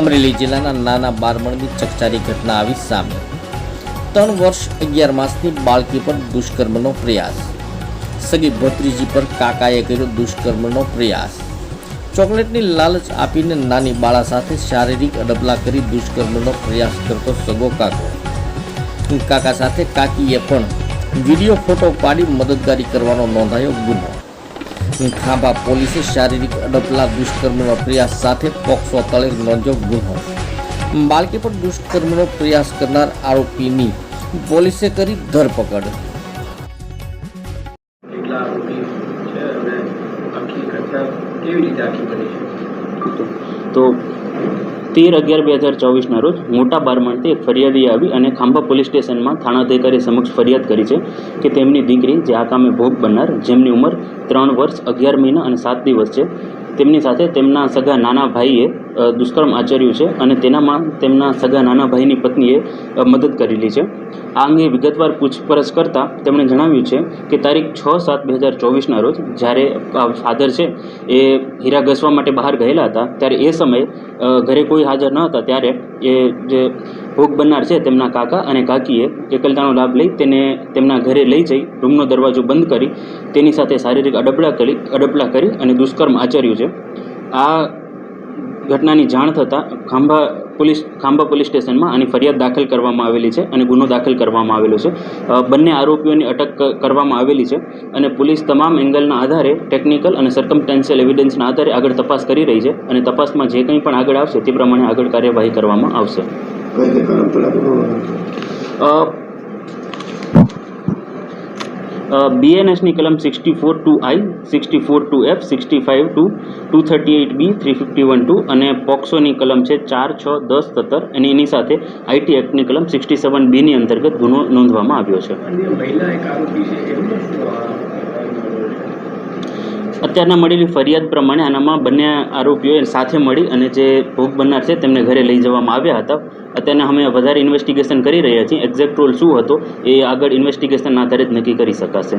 અમરેલી જિલ્લાના નાના બારમણની ચકચારી ઘટના આવી સામે. ત્રણ વર્ષ અગિયાર માસની બાળકી પર દુષ્કર્મનો પ્રયાસ. સગી ભત્રીજી પર કાકાએ કર્યો દુષ્કર્મનો પ્રયાસ. ચોકલેટની લાલચ આપીને નાની બાળા સાથે શારીરિક અડબલા કરી દુષ્કર્મનો પ્રયાસ કરતો સગો કાકો. કાકા સાથે કાકીએ પણ વીડિયો ફોટો પાડી મદદગારી કરવાનો નોંધાયો ગુનો. ખાંભા પોલીસે શારીરિક અડપલા દુષ્કર્મનો પ્રયાસ સાથે પોક્સો તળે નોંધ્યો ગુનો બાળકી પર દુષ્કર્મનો પ્રયાસ કરનાર આરોપીની પોલીસે કરી ધરપકડ. કેટલા આરોપી છે અને આખી ઘટના કેવી રીતે આખી બની છે? તો તેર અગિયાર બે હજાર ચોવીસના રોજ મોટા બારમણથી એક ફરિયાદી આવી અને ખાંભા પોલીસ સ્ટેશનમાં થાણાધિકારી સમક્ષ ફરિયાદ કરી છે કે તેમની દીકરી જે આ કામે ભોગ બનનાર જેમની ઉંમર ત્રણ વર્ષ, અગિયાર મહિના અને સાત દિવસ છે. તેમની સાથે તેમના સગા નાના ભાઈએ દુષ્કર્મ આચર્યું છે અને તેનામાં તેમના સગા નાના ભાઈની પત્નીએ મદદ કરેલી છે. આ અંગે વિગતવાર પૂછપરછ કરતાં તેમણે જણાવ્યું છે કે તારીખ છ સાત બે હજાર ચોવીસના રોજ જ્યારે ફાધર છે, એ હીરા ઘસવા માટે બહાર ગયેલા હતા, ત્યારે એ સમયે ઘરે કોઈ હાજર ન હતા. ત્યારે એ જે ભોગ બનનાર છે તેમના કાકા અને કાકીએ એકલતાનો લાભ લઈ તેને તેમના ઘરે લઈ જઈ, રૂમનો દરવાજો બંધ કરી, તેની સાથે શારીરિક અડબડા કરી અડબડા કરી અને દુષ્કર્મ આચર્યું છે. આ ઘટનાની જાણ થતાં ખાંભા પોલીસ ખાંભા પોલીસ સ્ટેશનમાં આની ફરિયાદ દાખલ કરવામાં આવેલી છે અને ગુનો દાખલ કરવામાં આવેલો છે. બંને આરોપીઓની અટક કરવામાં આવેલી છે અને પોલીસ તમામ એંગલના આધારે ટેકનિકલ અને સર્કમટેન્શિયલ એવિડન્સના આધારે આગળ તપાસ કરી રહી છે અને તપાસમાં જે કંઈ પણ આગળ આવશે તે પ્રમાણે આગળ કાર્યવાહી કરવામાં આવશે. કઈ કલમ પેલા બીએનએસની કલમ sixty four two I sixty four two F sixty five two two thirty eight B three fifty one two અને પોક્સોની કલમ છે ચાર છ દસ સત્તર અને એની સાથે આઈટી એક્ટની કલમ સિક્સટી સેવન બીની અંતર્ગત ગુનો નોંધવામાં આવ્યો છે અન્ય મહિલા એક આરોપી છે એમનું શું આ આ મામલો છે અત્યારના મળેલી ફરિયાદ પ્રમાણે આનામાં બંને આરોપીઓએ સાથે મળી અને જે ભોગ બનનાર છે તેમને ઘરે લઈ જવામાં આવ્યા હતા. અત્યારના અમે વધારે ઇન્વેસ્ટિગેશન કરી રહ્યા છીએ. એક્ઝેક્ટ રોલ શું હતો એ આગળ ઇન્વેસ્ટિગેશનના આધારે જ નક્કી કરી શકાશે.